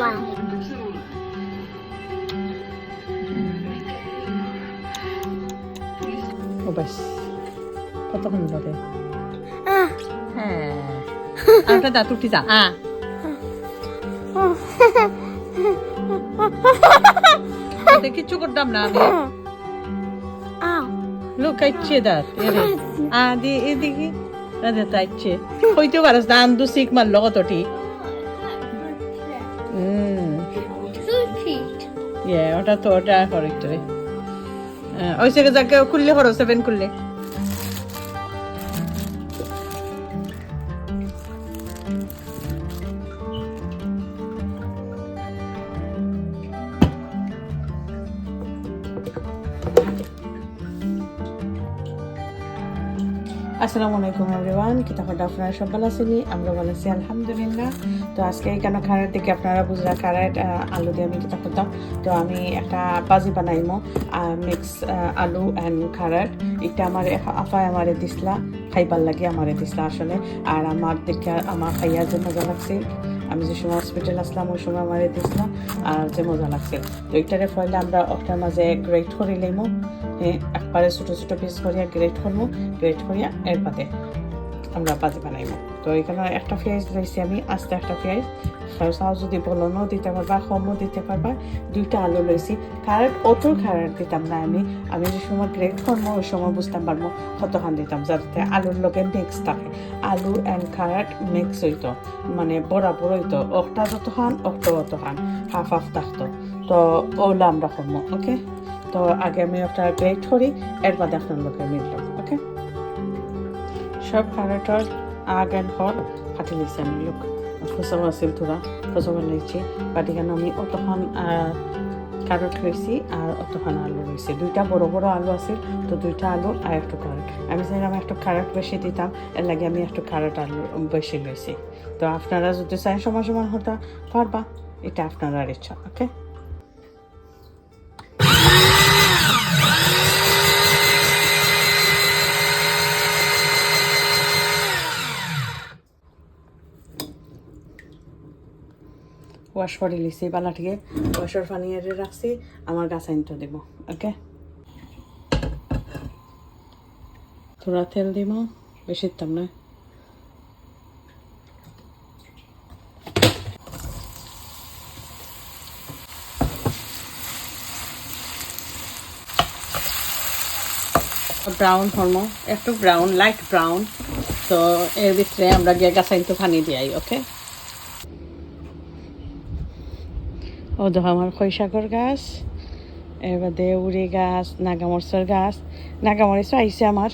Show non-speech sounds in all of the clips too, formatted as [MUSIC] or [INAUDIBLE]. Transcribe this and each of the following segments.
one. ও ব্যাস কতক্ষণ ধরে Ah. হ্যাঁ। [LAUGHS] আর দাঁত উঠি যা। আ। [LAUGHS] কিচ্ছু করতাম না আমি. লুকাইছে দাঁত এরে আ [LAUGHS] দি এদিকে। তাইছে হইতে পারস না আন্দু সিক মারলো কতটি। ইয়ে ওটা তো ওটা করেক্ট রে। ওই সে যাকে খুললে হরো সেভেন খুললে। আসসালামু আলাইকুম এভরিওয়ান কিতাবটা আপনারা সব ভালো আছেন আমরা ভালো আছি, আলহামদুলিল্লাহ। তো আজকে কেন খারাপ দিকে আপনারা বুঝলা খারাপ আলু দিয়ে আমি কিতাব করতাম তো আমি একটা বাজি বানাইমো মিক্স আলু অ্যান্ড খারার। এটা আমার আফায় আমারে দিসলা, খাইবার লাগে আমারে দিসলা আসলে। আর আমার দেখে, আমার খাইয়া যে মজা লাগছে আমি যে সময় হসপিটাল আসলাম, ওই সময় মারি দিয়েছিলাম আর যে মজা লাগছে। তো এটারে ফলে আমরা ওটার মাঝে গ্রেট করে হ্যাঁ একবারে ছোটো ছোটো পিস করিয়া গ্রেট করব গ্রেট করিয়া এর পাতে আমরা বাজি বানাইবো। তো এখানে একটা পেঁয়াজ রয়েছে আমি, আস্তে একটা পেঁয়াজ চাও যদি বলনও দিতে পারবা কমও দিতে পারবা, দুইটা আলু লইছি। কারেন্ট অত কারেন্ট দিতাম না আমি। আমি যে সময় গ্রেট করব, ওই সময় বুঝতাম পারব কতখান দিতাম, যাতে আলুর লগে মিক্স থাকে। আলু অ্যান্ড কারেন্ট মিক্স হইতো মানে বরাবর হইতো। একটা যত খান অক্ট অত খান হাফ হাফ থাকতো। তো ওগুলো আমরা করব ওকে তো আগে আমি একটা গ্রেট করি এর বাদে আপনার লোকে সব কারেন্টর আগ অ্যান্ড হর কাটি লিখছি আমি, লোক। খোসাও আছিল তোরা খোসাও লাইছি বাট এখানে আমি অতক্ষণ কারট লইছি আর অতক্ষণ আলু লইছি দুইটা বড় বড় আলু আছিল, তো দুইটা আলু আর একটু কারট। আমি চাইলাম একটু কারট বেশি দিতাম, এর লাগে আমি একটু কারট আলু বেশি লইছি তো আপনারা যদি চাই সমান সমান হতে, পারবা। এটা আপনার ইচ্ছা, ওকে? ওয়াশ করে লিছি বালাটিকে ওয়াশার পানি এনে রাখছি, আমার গাছ আনতে দেব, ওকে? থোড়া তেল দিব বেশি দিতাম না। ব্রাউন হরম একটু ব্রাউন লাইট ব্রাউন তো এর ভিতরে আমরা গিয়ে গাছ তো পানি দিয়াই, ওকে? ও দেখো আমার খৈশাকর গাছ, এবার দেউরি গাছ নাগামরচর গাছ। নাগামরিচও আইছে আমার,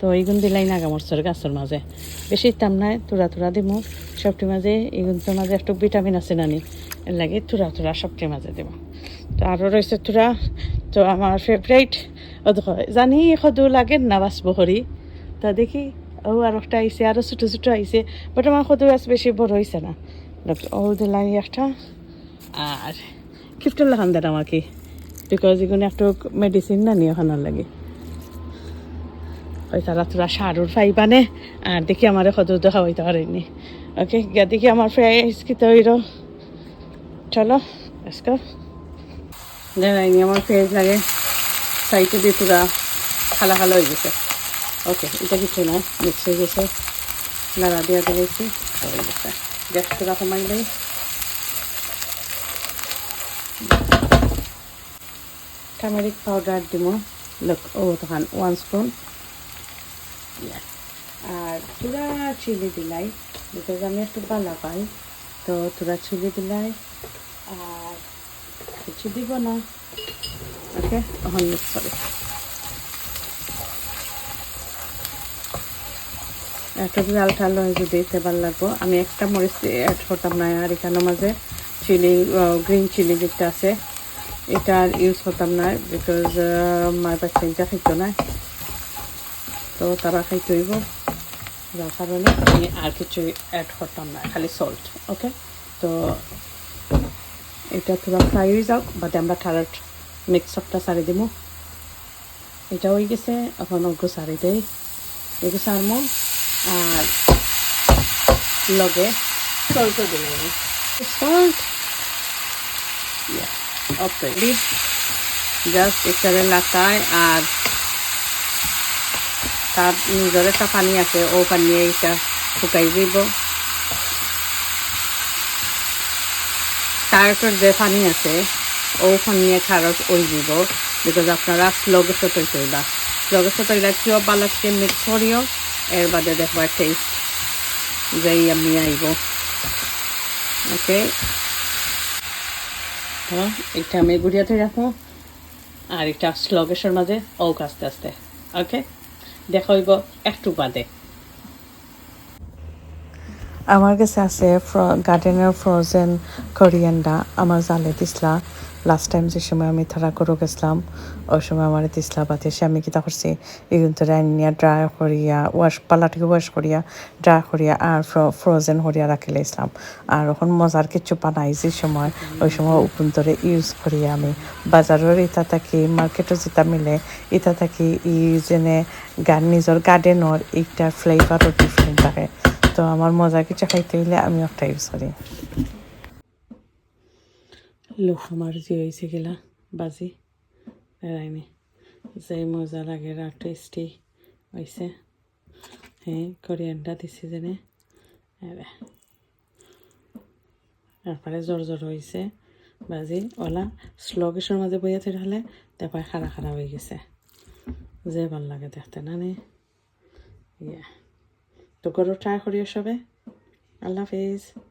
তো এইগুন দিলাই নাগামরচর গাছের মাঝে। বেশি দাম নাই, তুরা তুরা দিমু। সবটির মাঝে এইগুলোর মাঝে একটু ভিটামিন আছে নানি। এর লাগে তুরা তুরা সবটির মাঝে দিব তো আরও রয়েছে তুরা। তো আমার ফেভারিট ও জানি সদু লাগে না বাঁচব হরি তা দেখি, ও আর একটা আইছে আরও ছোটো ছোটো আইছে, বাট আমার সদু গাছ বেশি বড় হয়েছে না। ও দিলাই একটা। আর কিফটুল্লাহ খান দেন আমাকে বিকজ এগুলো একটু মেডিসিন না নিয়ে ওখানোর লাগে। ওই তারা তোরা সারুর ফাইবানে আর দেখি আমার সদর দেখা হইতে পারেনি। ওকে গিয়া দেখি আমার ফ্রাইস খেতে হইল। চলো আজকে দেখাইনি আমার ফ্রেজ লাগে সাইটে দিয়ে তোরা খালা খালা হয়ে গেছে। ওকে এটা কিছু না মিক্স হয়ে গেছে। নাড়া দিয়া দিয়েছি গ্যাস তোরা কমাইলে টার্মেরিক পাউডার দিব। লোক ও তখন ওয়ান স্পুন আর তোরা চিলি দিলাই বিকজ আমি একটু বালা পাই তো তোরা চিলি দিলাই আর কিছু দিব না। ওকে তখন মিক্স করে। একটা লাল ঠাল হয়ে যদি ভালো লাগবো আমি একটা মরিচ অ্যাড করতাম না আর এখানের মাঝে চিলি গ্রিন চিলি যেটা আছে এটা আর ইউজ করতাম না বিকজ মার বাচ্চা এটা খাইতো না। তো তারা খাইতে হইব যার কারণে আমি আর কিছু অ্যাড করতাম না খালি সল্ট ওকে তো এটা তোরা ফ্রাই হয়ে যাও বাদে আমরা ঠারাট মিক্স আপটা সারি দিব এটা হয়ে গেছে এখন অগ্র সারি দেই। এগুলো সারমো আর লগে সল্টও দিলাম। সল্ট অতই জাস্ট এখানে লাগায় আর তার নিজের একটা পানি আছে, ও পানি এইটা শুকাই দিব। কারটের যে পানি আছে, ও পানি খারত ওই দিব। বিকজ আপনারা সাথে তৈলা স্লগের সাথে তৈলা কিয় বালাকে মিক্স করিও। এর বাদে দেখবার টেস্ট যেই আমি আইব। ওকে তো এটা আমি রাখো, আর এটা স্লগেশের মাঝে অক আস্তে আস্তে, ওকে? দেখা হইব একটু বাদে। আমার কাছে আছে গার্ডেনের ফ্রোজেন করিয়েন্ডা আমার জালে দিসলা লাস্ট টাইম যে সময় আমি থারা করে গেছিলাম, ওই সময় আমার দিসলা বাতে সে আমি কিতা করছি? এগুলো রান্নিয়া ড্রাই করিয়া ওয়াশ পালাটিকে ওয়াশ করিয়া ড্রাই করিয়া আর ফ্রোজেন করিয়া রাখি লাইছিলাম আর এখন মজার কিছু বানাই যে সময়, ওই সময় ধরে ইউজ করি আমি। বাজারের ইতা থাকি মার্কেটও যেটা মিলে, ইতা থাকি, ই যেনে গান নিজের গার্ডেনের এইটার ফ্লেভারও ডিফারেন্ট থাকে। তো আমার মজা কিছু খাইতে হইলে আমি একটা ইউজ করি। লোক আমার যে হয়েছে গেলা, বাজি বেড়াইনি যে মজা লাগে, আর টেস্টি হয়েছে। হ্যাঁ কোরিয়ানটা দিছি যেনে। তারপরে জ্বর জ্বর হয়েছে, বাজি ওলা। স্লগেশের মাঝে বইয়া থেকে হলে তারপরে খারা খারা হয়ে গেছে। যে ভালো লাগে দেখতে, না নে? ইয়া। তো করো ট্রাই করিও সবে আল্লাহ হাফিজ।